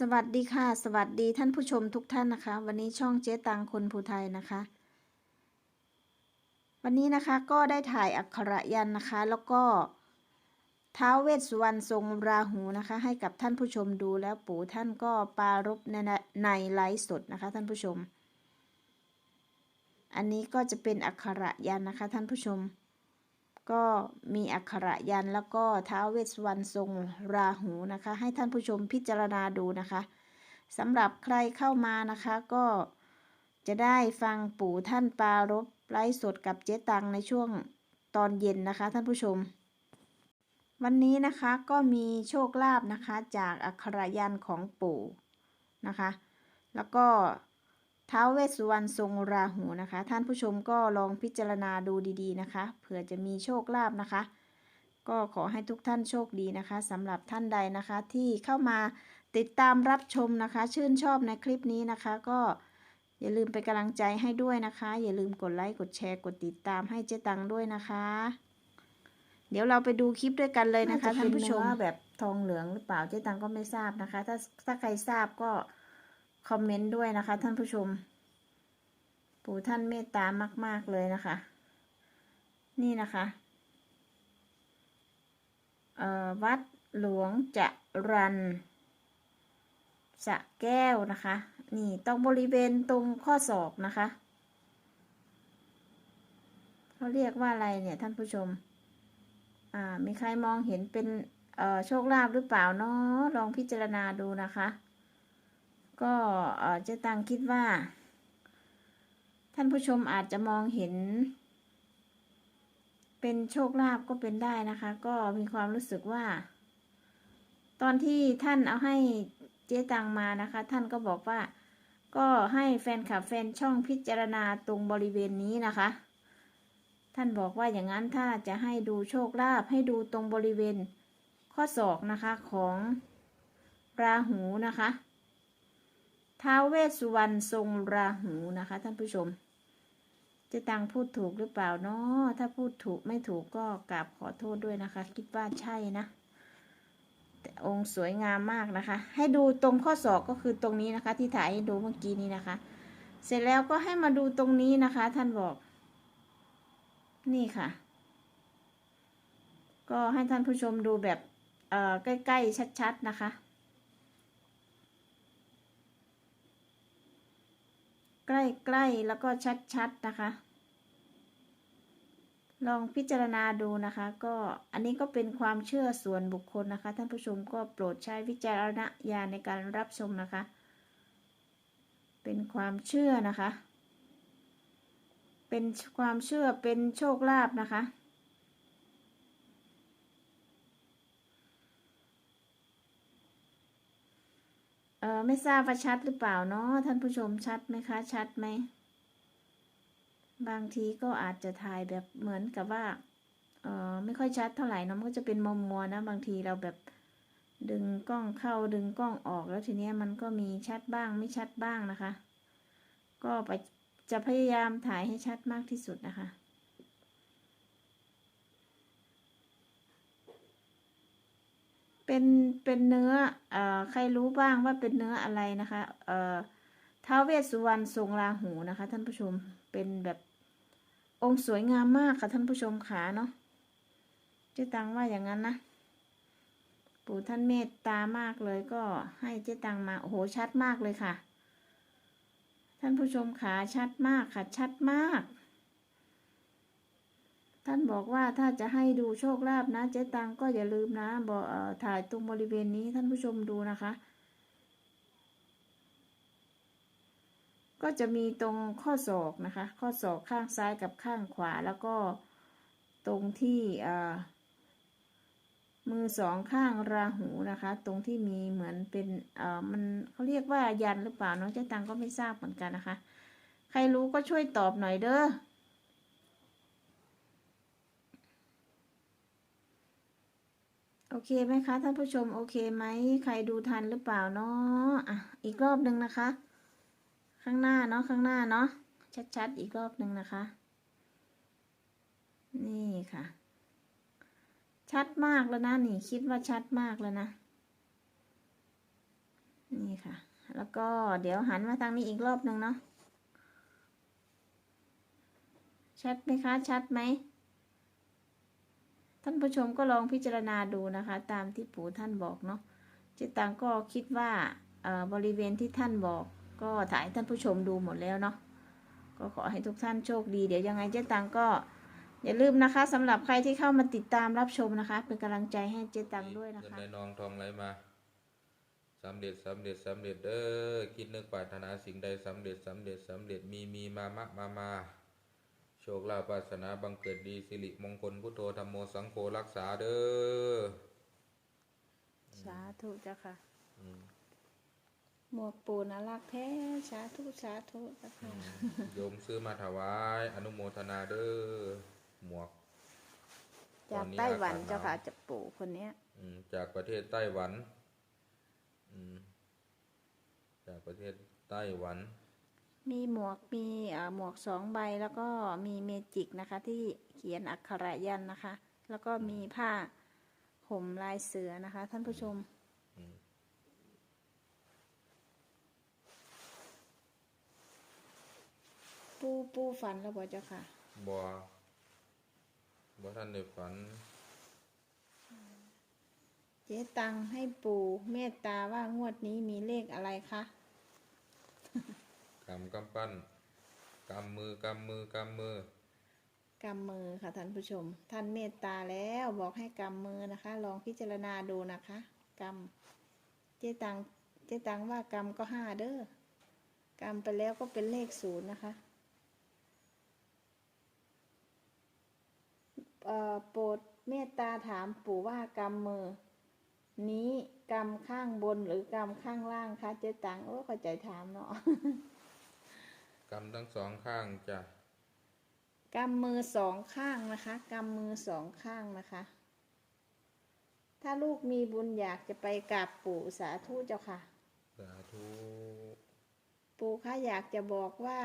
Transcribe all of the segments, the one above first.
สวัสดีค่ะ สวัสดีท่านผู้ชมทุกท่านนะคะ วันนี้ช่องเจ๊ตังคนภูไทยนะคะ วันนี้นะคะก็ได้ถ่ายอักขระยันนะคะ แล้วก็ท้าวเวสสุวรรณทรงราหูนะคะ ให้กับท่านผู้ชมดูแล้วปู่ท่านก็ปารบในในไลฟ์สดนะคะท่านผู้ชม อันนี้ก็จะเป็นอักขระยันนะคะท่านผู้ชม ก็มีอักขระยันแล้วก็ท้าวเวสวรรณทรงราหูนะคะ ให้ท่านผู้ชมพิจารณาดูนะคะสำหรับใครเข้ามานะคะก็จะได้ฟังปู่ท่านปารบไลฟ์สดกับเจ๊ตังในช่วงตอนเย็นนะคะท่านผู้ชม วันนี้นะคะก็มีโชคลาภนะคะจากอักขระยันของปู่นะคะ แล้วก็ ท้าวเวสสุวรรณทรงราหูนะคะ ท่านผู้ชมก็ลองพิจารณาดูดีๆนะคะ เผื่อจะมีโชคลาภนะคะ ก็ขอให้ทุกท่านโชคดีนะคะสำหรับท่านใดนะคะที่เข้ามาติดตามรับชมนะคะ ชื่นชอบในคลิปนี้นะคะ ก็อย่าลืมเป็นกำลังใจให้ด้วยนะคะ อย่าลืมกดไลค์กดแชร์กดติดตามให้เจ๊ตังด้วยนะคะ เดี๋ยวเราไปดูคลิปด้วยกันเลยนะคะท่านผู้ชมแบบทองเหลืองหรือเปล่าเจ๊ตังก็ไม่ทราบนะคะ ถ้าถ้าใครทราบก็ คอมเมนต์ด้วยนะคะ ท่านผู้ชม ปู่ท่านเมตตามาก ๆ เลยนะคะ นี่นะคะวัดหลวงจะรันสะแก้วนะคะ นี่ตรงบริเวณตรงข้อศอกนะคะเขาเรียกว่าอะไรเนี่ยท่านผู้ชม อ่า มีใครมองเห็นเป็น เอ่อ โชคลาภหรือเปล่าเนาะลองพิจารณาดูนะคะ ก็เจตังคิดว่า ท่านผู้ชมอาจจะมองเห็น เป็นโชคลาภก็เป็นได้นะคะ ก็มีความรู้สึกว่า ตอนที่ท่านเอาให้เจ๊ตังมานะคะ ท่านก็บอกว่า ก็ให้แฟนคลับแฟนช่องพิจารณาตรงบริเวณนี้นะคะ ท่านบอกว่าอย่างนั้นถ้าจะให้ดูโชคลาภให้ดูตรงบริเวณข้อศอกนะคะของราหูนะคะ ท้าวเวสสุวรรณทรงราหูนะคะ ท่านผู้ชมเจะตังพูดถูกหรือเปล่าเนาะถ้าพูดถูกไม่ถูกก็กราบขอโทษด้วยนะคะ คิดว่าใช่นะแต่องค์สวยงามมากนะคะ ให้ดูตรงข้อศอกก็คือตรงนี้นะคะ ที่ถ่ายให้ดูเมื่อกี้นี้นะคะ เสร็จแล้วก็ให้มาดูตรงนี้นะคะ ท่านบอก นี่ค่ะ ก็ให้ท่านผู้ชมดูแบบใกล้ๆชัด ๆ นะคะ ใกล้ๆแล้วก็ชัดๆนะคะ ลองพิจารณาดูนะคะ ก็อันนี้ก็เป็นความเชื่อส่วนบุคคลนะคะ ท่านผู้ชมก็โปรดใช้วิจารณญาณในการรับชมนะคะ เป็นความเชื่อนะคะ เป็นความเชื่อเป็นโชคลาภนะคะ ออไม่ทราบว่าชัดหรือเปล่าเนาะท่านผู้ชมชัดไหมคะ ชัดไหม บางทีก็อาจจะถ่ายแบบเหมือนกับว่าเออไม่ค่อยชัดเท่าไหร่เนาะมันก็จะเป็นมัวมัวนะ บางทีเราแบบดึงกล้องเข้าดึงกล้องออกแล้วทีเนี้ยมันก็มีชัดบ้างไม่ชัดบ้างนะคะ ก็ไปจะพยายามถ่ายให้ชัดมากที่สุดนะคะ เป็นเป็นเนื้อเอ่อใครรู้บ้างว่าเป็นเนื้ออะไรนะคะเอ่อท้าวเวสสุวรรณทรงราหูนะคะ ท่านผู้ชมเป็นแบบองค์สวยงามมากค่ะท่านผู้ชมขาเนาะเจ๊ตังว่าอย่างนั้นนะปู่ท่านเมตตามากเลยก็ให้เจ๊ตังมาโอ้โหชัดมากเลยค่ะ ท่านผู้ชมขาชัดมากค่ะ ชัดมาก ท่านบอกว่าถ้าจะให้ดูโชคลาภนะเจ๊ตังก็อย่าลืมนะบอกเอ่อถ่ายตรงบริเวณนี้ท่านผู้ชมดูนะคะ ก็จะมีตรงข้อศอกนะคะ ข้อศอกข้างซ้ายกับข้างขวาแล้วก็ตรงที่มือสองข้างราหูนะคะ ตรงที่มีเหมือนเป็นมันเขาเรียกว่ายันหรือเปล่าน้องเจ๊ตังก็ไม่ทราบเหมือนกันนะคะ ใครรู้ก็ช่วยตอบหน่อยเด้อ โอเคไหมคะท่านผู้ชมโอเคไหมใครดูทันหรือเปล่าเนาะอะอีกรอบหนึ่งนะคะ ข้างหน้าเนาะข้างหน้าเนาะชัดๆอีกรอบหนึ่งนะคะ นี่ค่ะ ชัดมากแล้วนะนี่คิดว่าชัดมากแล้วนะนี่ค่ะ แล้วก็เดี๋ยวหันมาทางนี้อีกรอบหนึ่งเนาะชัดไหมคะชัดไหม ท่านผู้ชมก็ลองพิจารณาดูนะคะ ตามที่ปู่ท่านบอกเนาะเจิตังก็คิดว่าบริเวณที่ท่านบอกก็ถ่ายท่านผู้ชมดูหมดแล้วเนาะก็ขอให้ทุกท่านโชคดีเดี๋ยวยังไงเจ๊ตังก็อย่าลืมนะคะสำหรับใครที่เข้ามาติดตามรับชมนะคะ เป็นกำลังใจให้เจ๊ตังด้วยนะคะเงินในนองทองไหลมาสำเร็จสำเร็จสำเร็จเด้อคิดนึกปรารถนาสิ่งใดสำเร็จสำเร็จสำเร็จมีมีมามะมามา โชคลาภปรารถนาบังเกิดดีสิริมงคลพุทโธธรรมโมสังโฆรักษาเด้อสาธุเจ้าค่ะอืมหมวกปูน่ารักแท้สาธุสาธุเจ้าค่ะโยมซื้อมาถวาย อนุโมทนาเด้อหมวก จากไต้หวันเจ้าค่ะจากปู่คนเนี้ยอืมจากประเทศไต้หวันอืมจากประเทศไต้หวัน มีหมวกมีเอ่อหมวกสองใบแล้วก็มีเมจิกนะคะ ที่เขียนอักขระยันต์นะคะ แล้วก็มีผ้าห่มลายเสือนะคะ ท่านผู้ชมอืมปูปูฝันแล้วบ่เจ้าค่ะบัวบัวท่านในฝัน เจ๊ตังให้ปู่เมตตาว่างวดนี้มีเลขอะไรคะ กำกำปั้นกำมือกำมือกำมือกำมือค่ะท่านผู้ชม ท่านเมตตาแล้วบอกให้กำมือนะคะ ลองพิจารณาดูนะคะกำเจตังเจตังว่ากำก็ห้าเด้อกำไปแล้วก็เป็นเลขศูนย์นะคะโปรดเมตตาถามปู่ว่ากำมือ นี้กำข้างบนหรือกำข้างล่างคะเจ๊ตังโอ้เข้าใจถามเนาะ กำทั้งสองข้างจ้ะกำมือสองข้างนะคะกำมือสองข้างนะคะ ถ้าลูกมีบุญอยากจะไปกราบปู่สาธุเจ้าค่ะ สาธุปู่คะอยากจะบอกว่า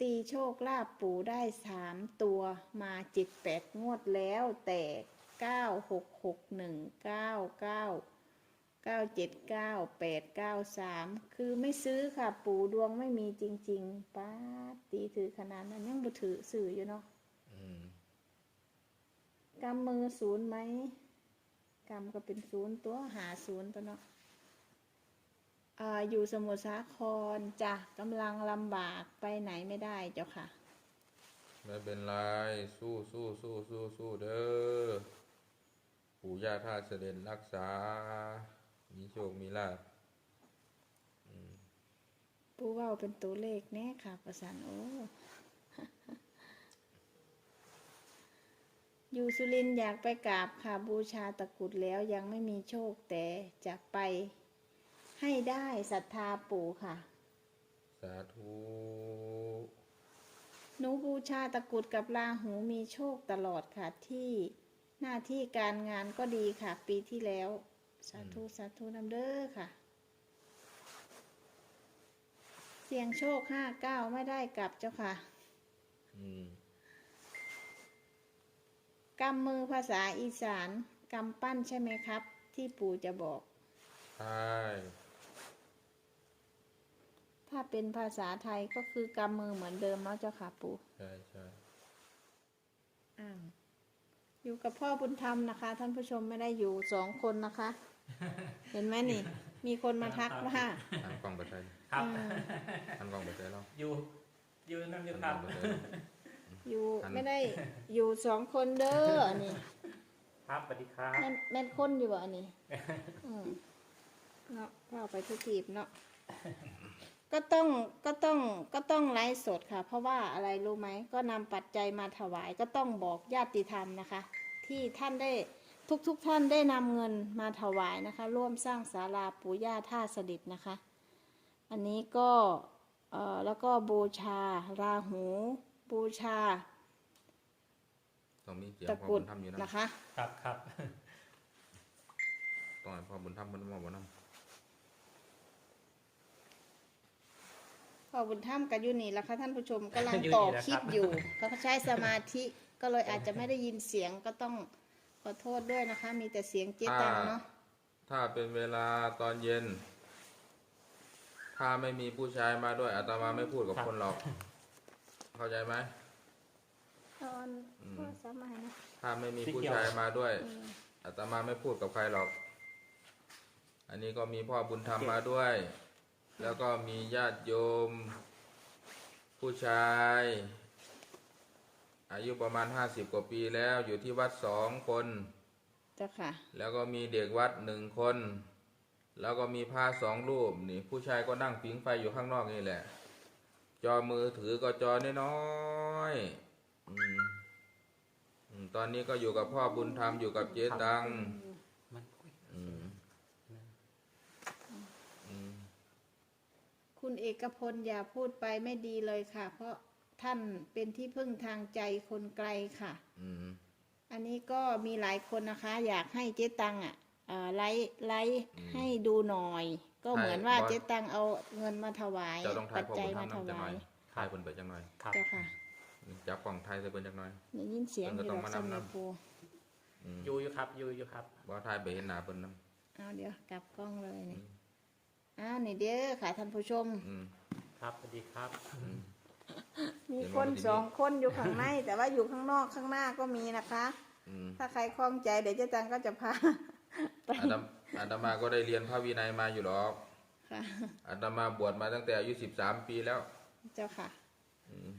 ตีโชคลาภปู่ได้สามตัวมาเจ็ดแปดงวดแล้วแต่เก้าหกหกหนึ่งเก้าเก้า เก้าเจ็ดเก้าแปดเก้าสามคือไม่ซื้อค่ะ ปู่ดวงไม่มีจริง ๆป้าดตีถือขนาดนั้นยังบ่ถือสื่ออยู่เนาะอืมกำมือศูนย์ไหมกำก็เป็นศูนย์ตัวหาศูนย์ตัวเนาะอ่าอยู่สมุทรสาครจ้ะกำลังลำบากไปไหนไม่ได้เจ้าค่ะ ไม่เป็นไร สู้สู้สู้สู้สู้เด้อปู่ย่าท่าเสด็จรักษา มีโชค มีลาภอืมผู้เว่าเป็นตัวเลขแน่ค่ะ ประสานโอ้ อยู่สุรินทร์อยากไปกราบค่ะ บูชาตะกรุดแล้วยังไม่มีโชคแต่จะไปให้ได้ศรัทธาปู่ค่ะ สาธุหนูบูชาตะกรุดกับลาหูมีโชคตลอดค่ะที่หน้าที่การงานก็ดีค่ะ ปีที่แล้ว สาธุสาธุนำเด้อค่ะ เสียงโชคห้าเก้าไม่ได้กลับเจ้าค่ะอืมกำมือภาษาอีสานกำปั้นใช่ไหมครับ ที่ปู่จะบอก ใช่ ถ้าเป็นภาษาไทยก็คือกำมือเหมือนเดิมเนาะเจ้าค่ะปู่ใช่ใช่อ้าวอยู่กับพ่อบุญธรรมนะคะ ท่านผู้ชมไม่ได้อยู่สองคนนะคะ เห็นไหมนี่ มีคนมาทักว่าทางกล้องไปใช้ครับอืมทางกล้องไปใช้แล้วอยู่ อยู่นั่นอยู่ทางคกรัล้บองไปใช้แล้วอยู่อันไม่ได้อยู่สองคนเด้ออันนี้ครับสวัสดีครับแม่นแม่นคนอยู่บ่อันนี้อืมเนาะก็เอาไปทุกทีบเนาะก็ต้องก็ต้องก็ต้องไลฟ์สดค่ะ เพราะว่าอะไรรู้ไหม ก็นำปัจจัยมาถวายก็ต้องบอกญาติธรรมนะคะ ที่ท่านได้ ทุกทุกๆท่านได้นำเงินมาถวายนะคะ ร่วมสร้างศาลาปู่ย่าท่าสดิษฐ์นะคะ อันนี้ก็เอ่อแล้วก็บูชา ราหู บูชาต้องมีเสียงตะพ่อกรุบุดญธรรมอยู่นะนะคะ ครับครับต้องให้พ่อบุญธรรมมันมาบ่นพ่อบุญธรรมกับยูนี่แล้วค่ะท่านผู้ชมกำลังต่อคลิปอยู่เขาใช้สมาธิก็เลยอาจจะไม่ได้ยินเสียงก็ต้อง ขอโทษด้วยนะคะ มีแต่เสียงเจ๊ตังเนาะ ถ้าเป็นเวลาตอนเย็น ถ้าไม่มีผู้ชายมาด้วยอาตมาไม่พูดกับคนหรอก เข้าใจไหมตอนอืมพ่อสมัยนะถ้าไม่มีผู้ชายมาด้วยอืมอาตมาไม่พูดกับใครหรอก อันนี้ก็มีพ่อบุญธรรมมาด้วย แล้วก็มีญาติโยม ผู้ชาย อายุประมาณห้าสิบกว่าปีแล้วอยู่ที่วัดสองคน เจ้าค่ะ แล้วก็มีเด็กวัดหนึ่งคน แล้วก็มีผ้าสองรูปนี่ ผู้ชายก็นั่งผิงไฟอยู่ข้างนอกนี่แหละ จอมือถือก็จอน้อยๆอืมอืมตอนนี้ก็อยู่กับพ่อบุญธรรมอยู่กับเจ๊ตัง มันอืม อืม คุณเอกพลอย่าพูดไปไม่ดีเลยค่ะ เพราะ ท่านเป็นที่พึ่งทางใจคนไกลค่ะ อืมอันนี้ก็มีหลายคนนะคะ อยากให้เจ๊ตังอะเอ่อไลฟ์ไลฟ์ให้ดูหน่อย ก็เหมือนว่าเจ๊ตังเอาเงินมาถวายเจะต้องทาปัยจพ่อจัยบุญธรมารมถนำจังหน่วาอยยทายเพิ่นไปจังหน่อยครับ เจ้าค่ะจับกล่องไทยใส่เพิ่นจังหน่อย ได้ยินเสียงอเพิ่นก็ยู่ต้องหรอกมาสนำมัยนำครูอืมอยู่อยู่ครับอยู่อยู่ครับ บ่ทายไปเห็นหน้าเพิ่นนำเอาเดี๋ยวกลับกล้องเลยนี่อืมอ้าวนี่เด้อค่ะท่านผู้ชม อืมครับสวัสดีครับ อืม มีเห็นคว่านมันจะมีสองคนอยู่ข้างใน แต่ว่าอยู่ข้างนอกข้างหน้าก็มีนะคะ อืมถ้าใครคล่องใจเดี๋ยวเจ๊ตังก็จะพาไปอาตมอาตมาก็ได้เรียนพระวินัยมาอยู่หรอกค่ะ อาตมาบวชมาตั้งแต่อายุสิบสามปีแล้ว เจ้าค่ะ อืม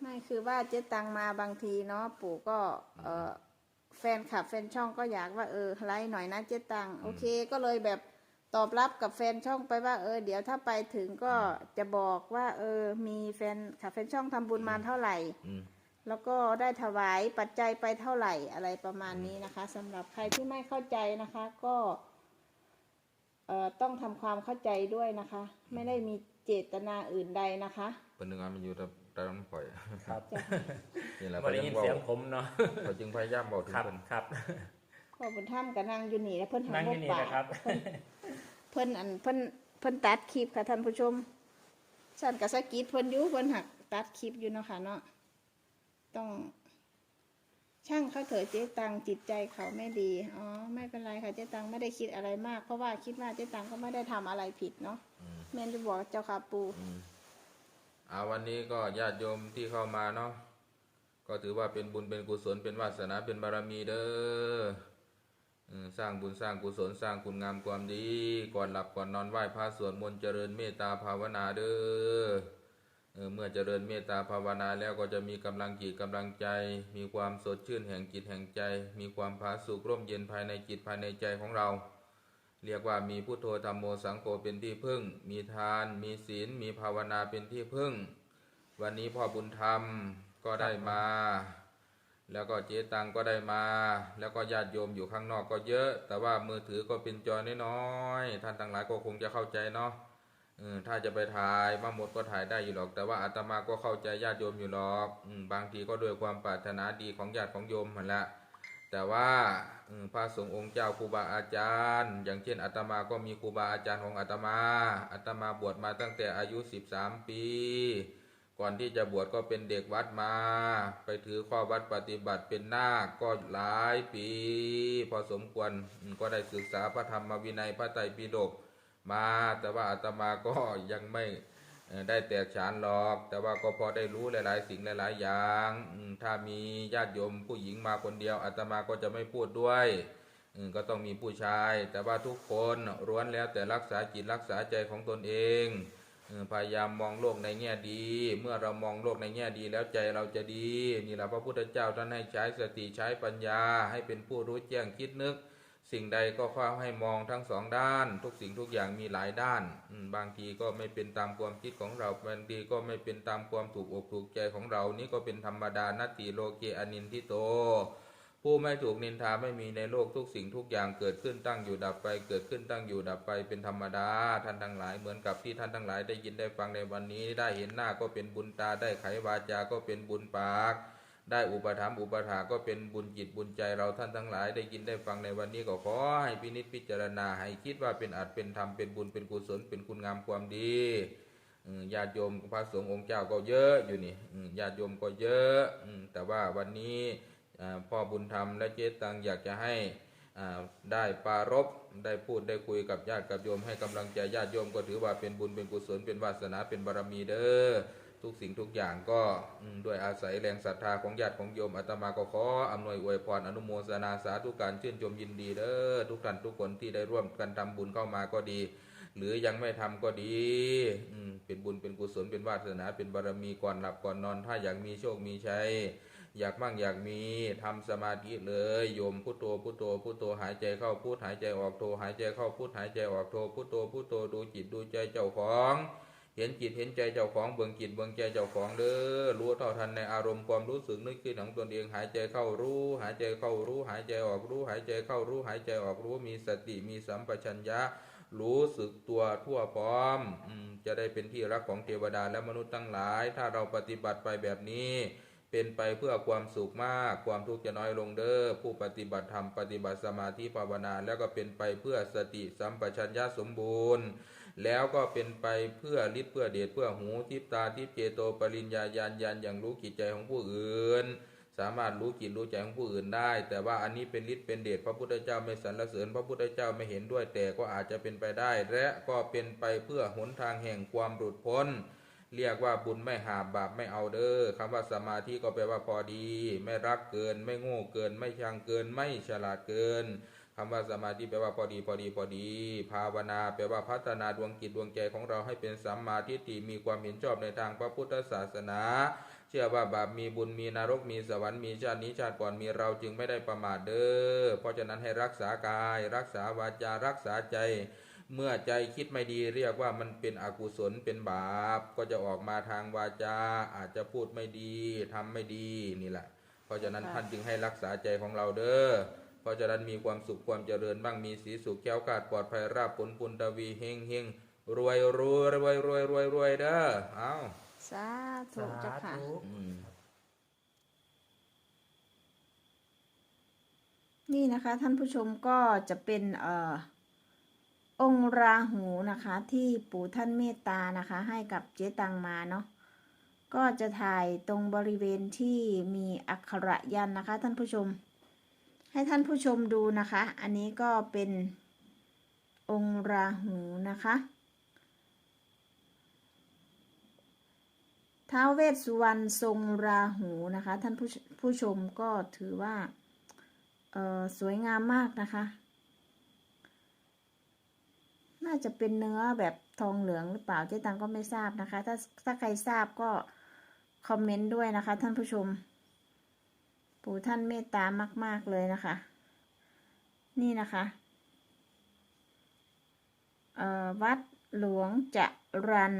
ไม่คือว่าเจ๊ตังมาบางทีเนาะปู่ก็เออแฟนคลับแฟนช่องก็อยากว่าเออไลฟ์หน่อยนะเจ๊ตังโอเคก็เลยแบบ ตอบรับกับแฟนช่องไปว่า เออ เดี๋ยวถ้าไปถึงก็จะบอกว่า เออ มีแฟนคลับแฟนช่องทำบุญมาเท่าไหร่ อืม แล้วก็ได้ถวายปัจจัยไปเท่าไหร่อะไรประมาณนี้นะคะสำหรับใครที่ไม่เข้าใจนะคะก็เอ่อต้องทำความเข้าใจด้วยนะคะ ไม่ได้มีเจตนาอื่นใดนะคะเพิ่นนึกว่ามันอยู่แต่แต่น้ำข่อยครับ นี่แหละบ่ได้ยินเสียงผมเนาะ เขาจึงพยายามบอกถึงครับเพิ่นครับ พ่อบุญธรรมกับนางอยู่นี่แล้วเพิ่นหานั่งบ่ที่นี่ปานะครับ เพิ่น อันเพิ่นเพิ่นตัดคลิปค่ะท่านผู้ชมฉันกับสกิดเพิ่นอยู่เพิ่นหักตัดคลิปอยู่เนาะค่ะเนาะต้อง ช่างเขาเถอะเจ๊ตังจิตใจเขาไม่ดีอ๋อไม่เป็นไรค่ะเจ๊ตังไม่ได้คิดอะไรมาก เพราะว่าคิดว่าเจ๊ตังก็ไม่ได้ทำอะไรผิดเนาะอืมแม่นจะบอกเจ้าค่ะปูอืมเอาวันนี้ก็ญาติโยมที่เข้ามาเนาะก็ถือว่าเป็นบุญเป็นกุศลเป็นวาสนาเป็นบารมีเด้ออืม สร้างบุญสร้างกุศลสร้างคุณงามความดี ก่อนหลับก่อนนอนไหว้พระสวดมนต์เจริญเมตตาภาวนาเด้อเมื่อเจริญเมตตาภาวนาแล้วก็จะมีกำลังจิตกำลังใจ มีความสดชื่นแห่งจิตแห่งใจ มีความผาสุกร่มเย็นภายในจิตภายในใจของเรา เรียกว่ามีพุทโธธรรมโมสังโฆเป็นที่พึ่ง มีทาน มีศีล มีภาวนาเป็นที่พึ่ง วันนี้พ่อบุญธรรมก็ได้มา แล้วก็เจ๊ตังก็ได้มา แล้วก็ญาติโยมอยู่ข้างนอกก็เยอะ แต่ว่ามือถือก็เป็นจอน้อยๆท่านทั้งหลายก็คงจะเข้าใจเนาะถ้าจะไปถ่ายมาหมดก็ถ่ายได้อยู่หรอก แต่ว่าอาตมาก็เข้าใจญาติโยมอยู่หรอกอบางทีก็ด้วยความปรารถนาดีของญาติของโยมเหมือนละแต่ว่าพระสงฆ์องค์เจ้าครูบาอาจารย์ อย่างเช่นอาตมาก็มีครูบาอาจารย์ของอาตมาอาตมาบวชมาตั้งแต่อายุ 13 ปี ก่อนที่จะบวชก็เป็นเด็กวัดมา ไปถือข้อวัดปฏิบัติเป็นนาคก็หลายปี พอสมควรก็ได้ศึกษาพระธรรมวินัยพระไตรปิฎกมา แต่ว่าอาตมาก็ยังไม่ได้แตกฉานหรอก แต่ว่าก็พอได้รู้หลาย ๆ สิ่งหลาย ๆ อย่าง ถ้ามีญาติโยมผู้หญิงมาคนเดียวอาตมาก็จะไม่พูดด้วยก็ต้องมีผู้ชาย แต่ว่าทุกคนร้วนแล้วแต่รักษาจิตรักษาใจของตนเอง พยายามมองโลกในแง่ดี เมื่อเรามองโลกในแง่ดีแล้วใจเราจะดีนี่แหละพระพุทธเจ้าท่านให้ใช้สติใช้ปัญญา ให้เป็นผู้รู้แจ้งคิดนึก สิ่งใดก็ข้าให้มองทั้งสองด้าน ทุกสิ่งทุกอย่างมีหลายด้านบางทีก็ไม่เป็นตามความคิดของเราบางทีก็ไม่เป็นตามความถูกอกถูกใจของเรานี่ก็เป็นธรรมดานาติโลเกอนินทิโต ผู้ไม่ถูกนินทาไม่มีในโลกทุกสิ่งทุกอย่างเกิดขึ้นตั้งอยู่ดับไป เกิดขึ้นตั้งอยู่ดับไปเป็นธรรมดา ท่านทั้งหลายเหมือนกับที่ท่านทั้งหลายได้ยินได้ฟังในวันนี้ ได้เห็นหน้าก็เป็นบุญตาได้ไขวาจาก็เป็นบุญปาก ได้อุปถัมอุปถาก็เป็นบุญจิตบุญใจเราท่านทั้งหลายได้ยินได้ฟังในวันนี้ก็ขอให้พินิจพิจารณาให้คิดว่าเป็นอาจเป็นธรรมเป็นบุญเป็นกุศลเป็นคุณงามความดีญาติโยมพระสงฆ์องค์เจ้าก็เยอะอยู่นี่ญาติโยมก็เยอะแต่ว่าวันนี้ พ่อบุญธรรมและเจตังอยากจะให้ได้ปรารบได้พูดได้คุยกับญาติกับโยมให้กำลังใจญาติโยมก็ถือว่าเป็นบุญเป็นกุศลเป็นวาสนาเป็นบารมีเด้อทุกสิ่งทุกอย่างก็ด้วยอาศัยแรงศรัทธาของญาติของโยมอาตมาก็ขออำนวยอวยพรอนุโมทนาสาธุการชื่นชมยินดีเด้อทุกท่านทุกคนที่ได้ร่วมกันทำบุญเข้ามาก็ดี หรือยังไม่ทำก็ดีอเป็นบุญเป็นกุศลเป็นวาสนาเป็นบารมีก่อนหลับก่อนนอน ถ้าอยากมีโชคมีชัย อยากมั่งอยากมีทำสมาธิเลยโยมพุทโธพุทโธพุทโธหายใจเข้าพุทหายใจออกโธหายใจเข้าพุทหายใจออกโธพุทโธพุทโธดูจิตดูใจเจ้าของ เห็นจิตเห็นใจเจ้าของเบิ่งจิตเบิ่งใจเจ้าของเด้อรู้เท่าทันในอารมณ์ความรู้สึกนึกคิดของตนเองหายใจเข้ารู้ หายใจเข้ารู้ หายใจออกรู้ หายใจเข้ารู้ หายใจออกรู้มีสติมีสัมปชัญญะรู้สึกตัวทั่วพร้อมจะได้เป็นที่รักของเทวดาและมนุษย์ทั้งหลาย ถ้าเราปฏิบัติไปแบบนี้ เป็นไปเพื่อความสุขมากความทุกข์จะน้อยลงเด้อผู้ปฏิบัติธรรมปฏิบัติสมาธิภาวนา แล้วก็เป็นไปเพื่อสติสัมปชัญญะสมบูรณ์ แล้วก็เป็นไปเพื่อฤทธิ์เพื่อเดชเพื่อหูทิพตาทิพเจโตปริญญาญาณญาณอย่างรู้กิจใจของผู้อื่นสามารถรู้จิตรู้ใจของผู้อื่นได้ แต่ว่าอันนี้เป็นฤทธิ์เป็นเดชพระพุทธเจ้าไม่สรรเสริญ พระพุทธเจ้าไม่เห็นด้วยแต่ก็อาจจะเป็นไปได้ และก็เป็นไปเพื่อหนทางแห่งความหลุดพ้น เรียกว่าบุญไม่หาบบาปไม่เอาเด้อคำว่าสมาธิก็แปลว่าพอดี ไม่รักเกิน ไม่โง่เกิน ไม่ชังเกิน ไม่ฉลาดเกินคำว่าสมาธิแปลว่าพอดีพอดีพอดี ภาวนาแปลว่าพัฒนาดวงจิตดวงใจของเราให้เป็นสัมมาทิฏฐิมีความเห็นชอบในทางพระพุทธศาสนา เชื่อว่าบาปมีบุญมีนรกมีสวรรค์มีชาตินี้ชาติก่อนมีเราจึงไม่ได้ประมาทเด้อเพราะฉะนั้นให้รักษากาย รักษาวาจารักษาใจ เมื่อใจคิดไม่ดีเรียกว่ามันเป็นอกุศลเป็นบาป ก็จะออกมาทางวาจา อาจจะพูดไม่ดีทำไม่ดีนี่แหละ เพราะฉะนั้นค่ะท่านจึงให้รักษาใจของเราเด้อเพราะฉะนั้นมีความสุขความเจริญบ้างมีสีสุขแก้วกาดปลอดภัยราบผลปุณตวีเฮงเฮงรวยรวยรวยรวยรวยรวยเด้อเอาสาธุเจ้าค่ะอืมนี่นะคะ ท่านผู้ชมก็จะเป็นเอ่อ องค์ราหูนะคะ ที่ปู่ท่านเมตตานะคะ ให้กับเจ๊ตังมาเนาะก็จะถ่ายตรงบริเวณที่มีอักขระยันนะคะ ท่านผู้ชม ให้ท่านผู้ชมดูนะคะ อันนี้ก็เป็นองค์ราหูนะคะท้าวเวสสุวรรณทรงราหูนะคะ ท่านผู้ผู้ชมก็ถือว่าสวยงามมากนะคะ น่าจะเป็นเนื้อแบบทองเหลืองหรือเปล่าเจ๊ตังก็ไม่ทราบนะคะ ถ้าถ้าใครทราบก็คอมเมนต์ด้วยนะคะ ท่านผู้ชม ปู่ท่านเมตตามาก ๆ เลยนะคะ นี่นะคะเอ่อวัดหลวงจะรัน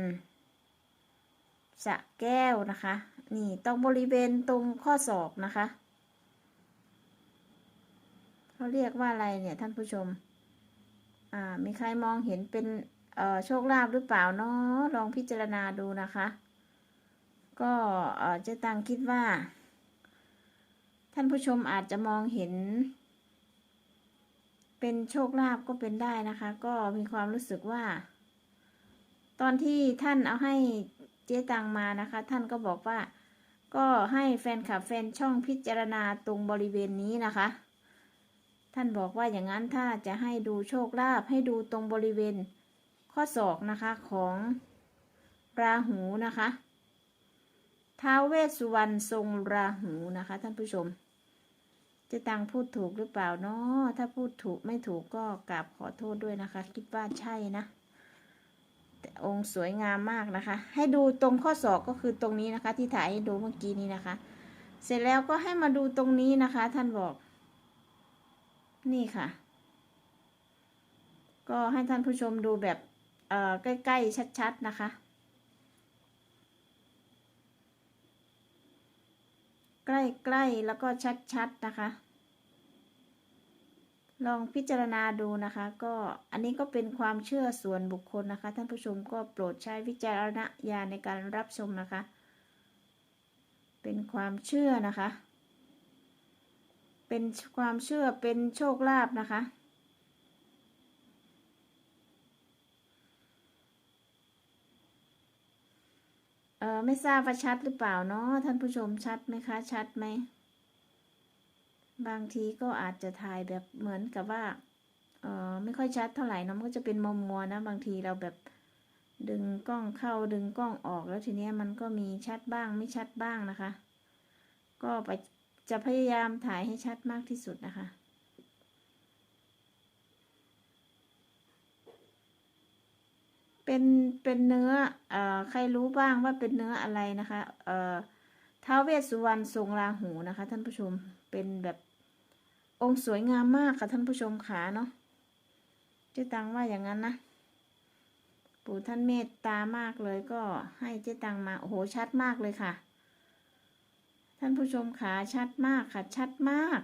สะแก้วนะคะ นี่ตรงบริเวณตรงข้อศอกนะคะเขาเรียกว่าอะไรเนี่ยท่านผู้ชม อ่า มีใครมองเห็นเป็นเอ่อโชคลาภหรือเปล่าเนาะลองพิจารณาดูนะคะ ก็เอ่อเจ๊ตังคิดว่า ท่านผู้ชมอาจจะมองเห็น เป็นโชคลาภก็เป็นได้นะคะ ก็มีความรู้สึกว่า ตอนที่ท่านเอาให้เจ๊ตังมานะคะ ท่านก็บอกว่า ก็ให้แฟนคลับแฟนช่องพิจารณาตรงบริเวณนี้นะคะ ท่านบอกว่าอย่างนั้นถ้าจะให้ดูโชคลาภให้ดูตรงบริเวณ ข้อศอกนะคะของราหูนะคะท้าวเวสสุวรรณทรงราหูนะคะ ท่านผู้ชมจะตังพูดถูกหรือเปล่าเนาะถ้าพูดถูกไม่ถูกก็กราบขอโทษด้วยนะคะ คิดว่าใช่นะ แต่องค์สวยงามมากนะคะ ให้ดูตรงข้อศอกก็คือตรงนี้นะคะ ที่ถ่ายให้ดูเมื่อกี้นี้นะคะ เสร็จแล้วก็ให้มาดูตรงนี้นะคะ ท่านบอก นี่ค่ะ ก็ให้ท่านผู้ชมดูแบบใกล้ๆ ชัดๆ นะคะ ใกล้ๆ แล้วก็ชัดๆ นะคะ ลองพิจารณาดูนะคะ ก็อันนี้ก็เป็นความเชื่อส่วนบุคคลนะคะ ท่านผู้ชมก็โปรดใช้วิจารณญาณในการรับชมนะคะ เป็นความเชื่อนะคะ เป็นความเชื่อเป็นโชคลาภนะคะ เออไม่ทราบว่าชัดหรือเปล่าเนาะท่านผู้ชมชัดไหมคะ ชัดไหม บางทีก็อาจจะถ่ายแบบเหมือนกับว่า เออไม่ค่อยชัดเท่าไหร่นะมันก็จะเป็นมัวมัวๆนะ บางทีเราแบบดึงกล้องเข้าดึงกล้องออกแล้วทีเนี้ยมันก็มีชัดบ้างไม่ชัดบ้างนะคะ ก็ไป จะพยายามถ่ายให้ชัดมากที่สุดนะคะ เป็น เป็นเนื้อเอ่อใครรู้บ้างว่าเป็นเนื้ออะไรนะคะเอ่อท้าวเวสสุวรรณทรงราหูนะคะ ท่านผู้ชม เป็นแบบองค์สวยงามมากค่ะท่านผู้ชมขาเนาะเจ๊ตังว่าอย่างนั้นนะ ปู่ท่านเมตตามากเลยก็ให้เจ๊ตังมา โอ้โห ชัดมากเลยค่ะ ท่านผู้ชมขาชัดมากค่ะ ชัดมาก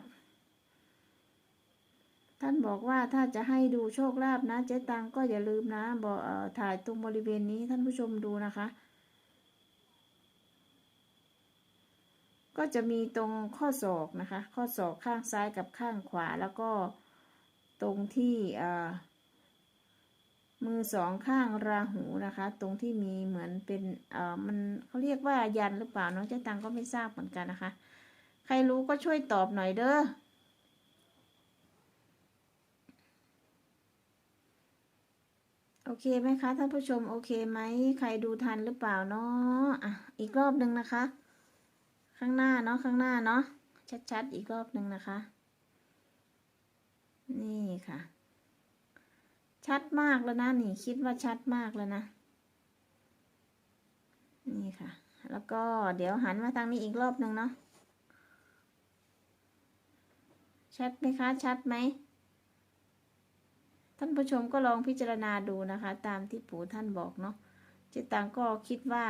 ท่านบอกว่าถ้าจะให้ดูโชคลาภนะ เจ๊ตังก็อย่าลืมนะบอกถ่ายตรงบริเวณนี้ท่านผู้ชมดูนะคะ ก็จะมีตรงข้อศอกนะคะ ข้อศอกข้างซ้ายกับข้างขวาแล้วก็ตรงที่เอ่อ มือสองข้างราหูนะคะ ตรงที่มีเหมือนเป็นเอ่อมันเขาเรียกว่ายันหรือเปล่าน้องเจ๊ตังก็ไม่ทราบเหมือนกันนะคะ ใครรู้ก็ช่วยตอบหน่อยเด้อโอเคไหมคะท่านผู้ชมโอเคไหมใครดูทันหรือเปล่าเนาะอะอีกรอบหนึ่งนะคะ ข้างหน้าเนาะข้างหน้าเนาะชัดๆอีกรอบหนึ่งนะคะ นี่ค่ะ ชัดมากแล้วนะนี่คิดว่าชัดมากแล้วนะ นี่ค่ะ แล้วก็เดี๋ยวหันมาทางนี้อีกรอบหนึ่งเนาะชัดไหมคะ ชัดไหมท่านผู้ชมก็ลองพิจารณาดูนะคะ ตามที่ปู่ท่านบอกเนาะเจตังก็คิดว่า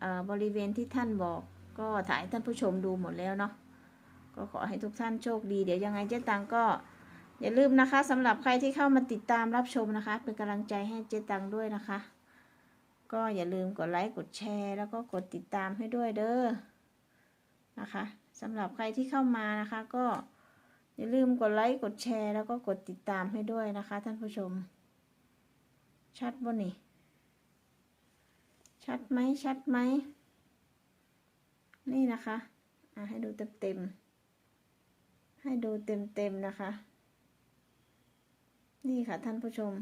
เอ่อบริเวณที่ท่านบอก ก็ถ่ายท่านผู้ชมดูหมดแล้วเนาะก็ขอให้ทุกท่านโชคดี เดี๋ยวยังไงเจตังก็ อย่าลืมนะคะสำหรับใครที่เข้ามาติดตามรับชมนะคะ เป็นกำลังใจให้เจตังด้วยนะคะ ก็อย่าลืมกดไลค์กดแชร์ แล้วก็กดติดตามให้ด้วยเด้อนะคะสำหรับใครที่เข้ามานะคะก็อย่าลืมกดไลค์กดแชร์ แล้วก็กดติดตามให้ด้วยนะคะ ท่านผู้ชม ชัดบ่นี่ ชัดไหมชัดไหม นี่นะคะอะให้ดูเต็มๆ ให้ดูเต็มๆนะคะ นี่ค่ะท่านผู้ชม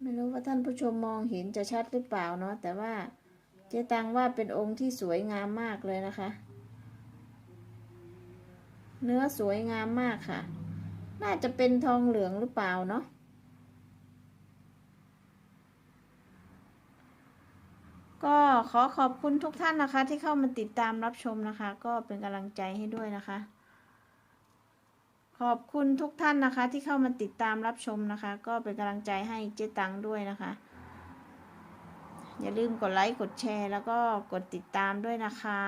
ไม่รู้ว่าท่านผู้ชมมองเห็นจะชัดหรือเปล่าเนาะแต่ว่าเจตังว่าเป็นองค์ที่สวยงามมากเลยนะคะ เนื้อสวยงามมากค่ะ น่าจะเป็นทองเหลืองหรือเปล่าเนาะ ก็ขอขอบคุณทุกท่านนะคะ ที่เข้ามาติดตามรับชมนะคะ ก็เป็นกำลังใจให้ด้วยนะคะ ขอบคุณทุกท่านนะคะ ที่เข้ามาติดตามรับชมนะคะ ก็เป็นกำลังใจให้เจ๊ตังด้วยนะคะ อย่าลืมกดไลค์กดแชร์ แล้วก็กดติดตามด้วยนะคะ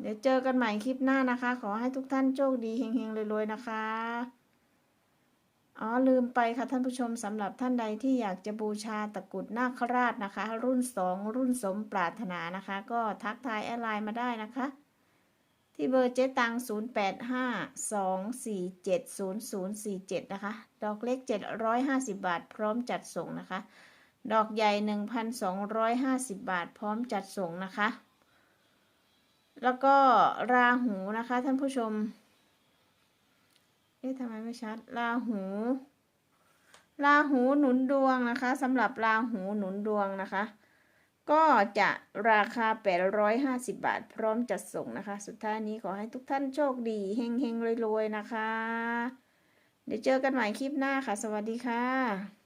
เดี๋ยวเจอกันใหม่คลิปหน้านะคะ ขอให้ทุกท่านโชคดีเฮงๆรวยๆนะคะ อ๋อลืมไปค่ะท่านผู้ชมสำหรับท่านใดที่อยากจะบูชาตะกุดนาคราชนะคะ รุ่นสองรุ่นสมปรารถนานะคะ ก็ทักทายแอดไลน์มาได้นะคะ ที่เบอร์เจ๊ตัง 0 8 5 2 4 7 0 0 4 7 นะคะ ดอกเล็ก 750 บาท พร้อมจัดส่งนะคะ ดอกใหญ่ 1,250 บาท พร้อมจัดส่งนะคะ แล้วก็ราหูนะคะท่านผู้ชม เอ๊ะทำไมไม่ชัดราหูราหูหนุนดวงนะคะสำหรับราหูหนุนดวงนะคะ ก็จะราคา 850 บาท พร้อมจัดส่งนะคะ สุดท้ายนี้ขอให้ทุกท่านโชคดีเฮงเฮงรวยๆนะคะ เดี๋ยวเจอกันใหม่คลิปหน้าค่ะ สวัสดีค่ะ